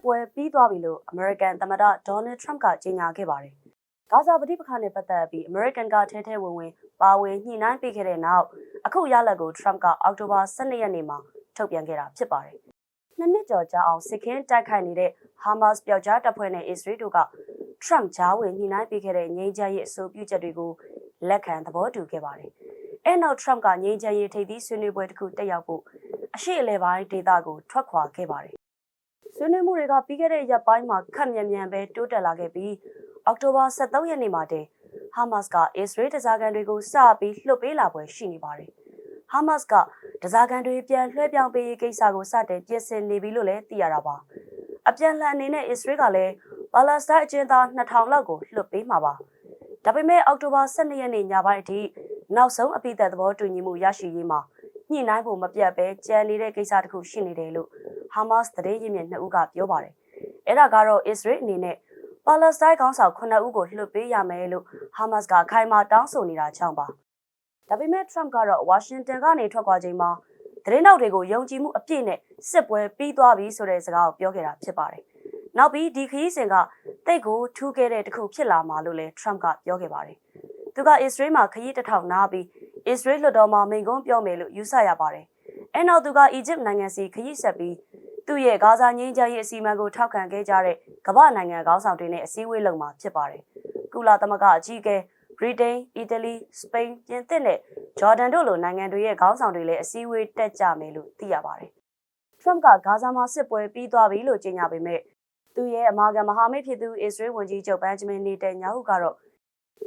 စစ်ပွဲပြီးသွားပြီလို့အမေရိကန်သမ္မတဒေါ်နယ်ထရမ့်ကကြေညာခဲ့ပါတယ်။ဂါဇာပဋိပက္ခနဲ့ပတ်သက်ပြီးအမေရိကန်ကထဲထဲဝင်ဝင်ပါဝင်ညှိနှိုင်းပေးခဲ့တဲ့နောက်အခုရလဒ်ကိုထရမ့်ကအောက်တိုဘာ12ရက်နေ့မှာထုတ်ပြန်ခဲ့တာဖြစ်ပါတယ်။နှစ်နှစ်ကျော်ကြာအောင်စစ်ခင်းတိုက်ခိုက်နေတဲ့ဟာမတ်စ်ပျောက်ကြားတပ်ဖွဲ့နဲ့အစ္စရေးတို့ကထရမ့်ကြားဝင်ညှိနှိုင်းပေးခဲ့တဲ့ငြိမ်းချမ်းရေးအဆိုပြုချက်တွေကိုလက်ခံသဘောတူခဲ့ပါတယ်။အဲနောက်ထရမ့်ကငြိမ်းချမ်းရေးထိပ်သီးဆွေးနွေးပွဲတစ်ခုတက်ရောက်ဖို့အရှိအလဲပိုင်းဒေသကိုထွက်ခွာခဲ့ပါတယ်။ ဆွေးနွေးမှုတွေကပြီးခဲ့တဲ့ရက်ပိုင်းမှာခက်မြန်မြန်ပဲတိုးတက်လာခဲ့ပြီးအောက်တိုဘာ23ရက်နေ့မှာတည်းဟာမတ်စ်ကအစ္စရေးတစားကန်တွေကိုစပြီးလှုပ်ပေးလာပွဲရှိနေပါတယ်။ဟာမတ်စ်ကတစားကန်တွေပြန်လွှဲပြောင်းပေးရေးကိစ္စကိုစတင်ပြင်ဆင်နေပြီလို့လည်းသိရတာပါ။အပြန်လှန်အနေနဲ့အစ္စရေးကလည်းပါလက်စတိုင်းအကျဉ်းသား2000လောက်ကိုလွှတ်ပေးမှာပါ။ဒါပေမဲ့အောက်တိုဘာ12ရက်နေ့ညပိုင်းအထိနောက်ဆုံးအပိသက်သဘောတူညီမှုရရှိရေးမှာညှိနှိုင်းဖို့မပြတ်ပဲကြံနေတဲ့ကိစ္စတစ်ခုရှိနေတယ်လို့ ဟာမတ်စ်သတင်းရင်းမြစ်နှစ်ဦးကပြောပါတယ်။အဲ့ဒါကတော့အစ္စရေးအနေနဲ့ပါလက်စတိုင်းခေါင်းဆောင်9ဦးကိုလွှတ်ပေးရမယ်လို့ဟာမတ်စ်ကခိုင်မာတောင်းဆိုနေတာကြောင့်ပါ။ဒါပေမဲ့ Trump ကတော့ဝါရှင်တန်ကနေထွက်ခွာချိန်မှာသတင်းတောက်တွေကိုယုံကြည်မှုအပြည့်နဲ့စစ်ပွဲပြီးသွားပြီဆိုတဲ့စကားကိုပြောခဲ့တာဖြစ်ပါတယ်။နောက်ပြီးဒီခရီးစဉ်ကတိတ်ကိုထူးခဲ့တဲ့တစ်ခုဖြစ်လာမှာလို့လည်း Trump ကပြောခဲ့ပါတယ်။သူကအစ္စရေးမှာခရီးတစ်ထောင်နားပြီးအစ္စရေးလွှတ်တော်မှာမိန့်ခွန်းပြောမယ်လို့ယူဆရပါတယ်။အဲနောက်သူကအီဂျစ်နိုင်ငံစီခရီးဆက်ပြီး သူ့ရဲ့ဂါဇာငြိမ်းချမ်းရေးအစီအမံကိုထောက်ခံခဲ့ကြတဲ့ကမ္ဘာနိုင်ငံခေါင်းဆောင်တွေနဲ့အစည်းအဝေးလုပ်မှာဖြစ်ပါတယ်။ကုလသမဂ္ဂအကြီးအကဲဗြိတိန်၊အီတလီ၊စပိန်၊ပြင်သစ်နဲ့ဂျော်ဒန်တို့လိုနိုင်ငံတွေရဲ့ခေါင်းဆောင်တွေလည်းအစည်းအဝေးတက်ကြမယ်လို့သိရပါတယ်။ Trump ကဂါဇာမှာစစ်ပွဲပြီးသွားပြီလို့ကြေညာပေမဲ့သူရဲ့အမာခံမဟာမိတ်ဖြစ်သူအစ္စရေးဝန်ကြီးချုပ်ဘန်ဂျမင်နေတန်ညာဟုကတော့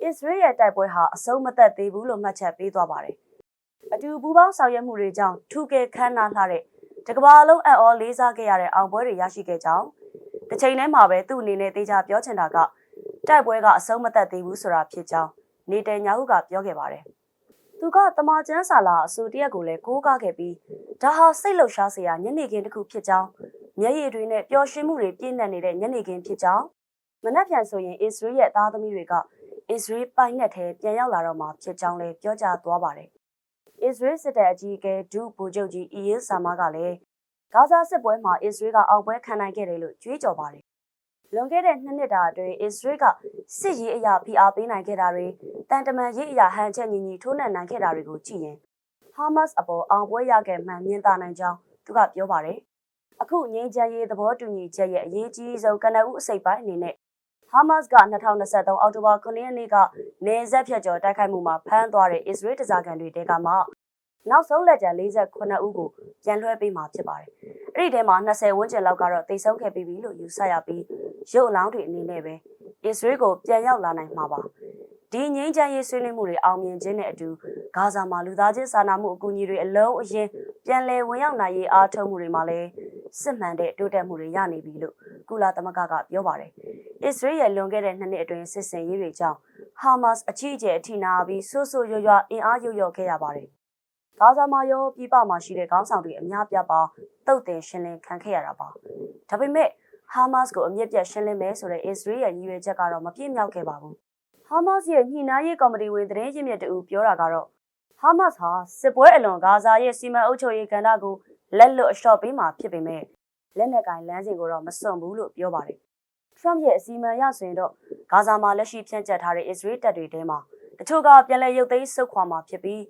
အစ္စရေးရဲ့တိုက်ပွဲဟာအဆုံးမသက်သေးဘူးလို့မှတ်ချက်ပေးသွားပါတယ်။အတူပူးပေါင်းဆောင်ရွက်မှုတွေကြောင့်ထူးကဲခမ်းနားလှတဲ့ တကဘာလုံးအံ့ဩလေးစားခဲ့ရတဲ့အောင်ပွဲတွေရရှိခဲ့ကြောင်းတစ်ချိန်တည်းမှာပဲသူ့အနေနဲ့တေချာပြောချင်တာကတိုက်ပွဲကအဆုံးမသက်သေးဘူးဆိုတာဖြစ်ကြောင်းနေတန်ညာဟုကပြောခဲ့ပါတယ်။သူကတမချန်းစာလာအဆိုတရက်ကိုလည်းကိုးကားခဲ့ပြီးဒါဟာစိတ်လှုပ်ရှားစရာညနေခင်းတစ်ခုဖြစ်ကြောင်းမျက်ရည်တွေနဲ့ပျော်ရွှင်မှုတွေပြည့်နှက်နေတဲ့ညနေခင်းဖြစ်ကြောင်းမနက်ဖြန်ဆိုရင်အစ္စရေးရဲ့သားသမီးတွေကအစ္စရေးပိုင်နက်ထဲပြန်ရောက်လာတော့မှာဖြစ်ကြောင်းလည်းပြောကြားသွားပါတယ်။ အစ္စရေးစစ်တပ်အကြီးအကဲဒူဗိုလ်ချုပ်ကြီးအီယစ်ဆာမာကလည်းဂါဇာစစ်ပွဲမှာအစ္စရေးကအောင်ပွဲခံနိုင်ခဲ့တယ်လို့ကြွေးကြော်ပါတယ်။လွန်ခဲ့တဲ့နှစ်နှစ်တာအတွင်းအစ္စရေးကစစ်ရေးအရာဖိအားပေးနိုင်ခဲ့တာတွေတန်တမန်ရေးအရာဟန်ချက်ညီညီထိုးနှက်နိုင်ခဲ့တာတွေကိုကြည့်ရင်ဟာမတ်စ်အပေါ်အောင်ပွဲရခဲ့မှန်မြင်သာနိုင်ကြောင်းသူကပြောပါတယ်။အခုငြိမ်းချမ်းရေးသဘောတူညီချက်ရဲ့အရေးကြီးဆုံးကနအုပ်အစိပ်ပိုင်းအနေနဲ့ ဟာမတ်စ်က2023အောက်တိုဘာ9ရက်နေ့ကနေဆက်ဖြတ်ကျော်တိုက်ခိုက်မှုမှာဖမ်းသွားတဲ့အစ္စရေးတစားကန်တွေတဲကမှနောက်ဆုံးလက်ကျန်48ဦးကိုပြန်လွှဲပေးမှာဖြစ်ပါတယ်။အဲ့ဒီထဲမှာ20ဝန်းကျင်လောက်ကတော့တိတ်ဆုံးခဲ့ပြီးပြီလို့ယူဆရပြီးရုပ်အလောင်းတွေအနေနဲ့ပဲအစ္စရေးကိုပြန်ရောက်လာနိုင်မှာပါ။ဒီငြိမ်းချမ်းရေးဆွေးနွေးမှုတွေအောင်မြင်ခြင်းနဲ့အတူဂါဇာမှာလူသားချင်းစာနာမှုအကူအညီတွေအလုံးအရင်ပြန်လည်ဝင်ရောက်နိုင်ရေးအားထုတ်မှုတွေမှာလည်းစစ်မှန်တဲ့တိုးတက်မှုတွေရနေပြီလို့ကုလသမဂ္ဂကပြောပါတယ်။ အစ္စရေးရဲ့လွန်ခဲ့တဲ့နှစ်နှစ်အတွင်းစစ်ဆင်ရေးတွေကြောင့်ဟာမတ်စ်အကြီးအကျယ်အထိနာပြီးဆိုးဆိုးရွားရွားအင်အားရုပ်ရော့ခဲ့ရပါတယ်။ဂါဇာမှာရောပြည်ပမှာရှိတဲ့ခေါင်းဆောင်တွေအများပြားပါတုတ်တင်ရှင်းလင်းခံခဲ့ရတာပါ။ဒါပေမဲ့ဟာမတ်စ်ကိုအမြင့်ပြတ်ရှင်းလင်းမယ်ဆိုတဲ့အစ္စရေးရဲ့ရည်ရွယ်ချက်ကတော့မပြည့်မြောက်ခဲ့ပါဘူး။ဟာမတ်စ်ရဲ့ညှိနှိုင်းရေးကော်မတီဝင်သတင်းရင်းမြစ်တူပြောတာကတော့ဟာမတ်စ်ဟာစစ်ပွဲအလွန်ဂါဇာရဲ့စီမံအုပ်ချုပ်ရေးကဏ္ဍကိုလက်လွတ်အလျှော့ပေးမှာဖြစ်ပေမဲ့လက်နက်ကင်လမ်းစဉ်ကိုတော့မစွန့်ဘူးလို့ပြောပါတယ်။ Trump ရဲ့အစီအမံရဆိုရင်တော့ဂါဇာမှာလက်ရှိဖြန့်ကျက်ထားတဲ့အစ္စရေးတပ်တွေထဲမှာတချို့ကပြန်လည်ရုပ်သိမ်းဆုတ်ခွာမှာဖြစ်ပြီး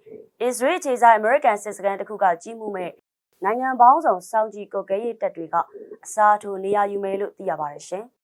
အစ္စရေးခြေဆိုင်အမေရိကန်စစ်စခန်းတစ်ခုကကြီးမှုမဲ့နိုင်ငံပေါင်းစုံစောင့်ကြည့်ကုတ်ကဲရေးတပ်တွေကအစားထိုးနေရာယူမယ်လို့သိရပါတယ်ရှင်။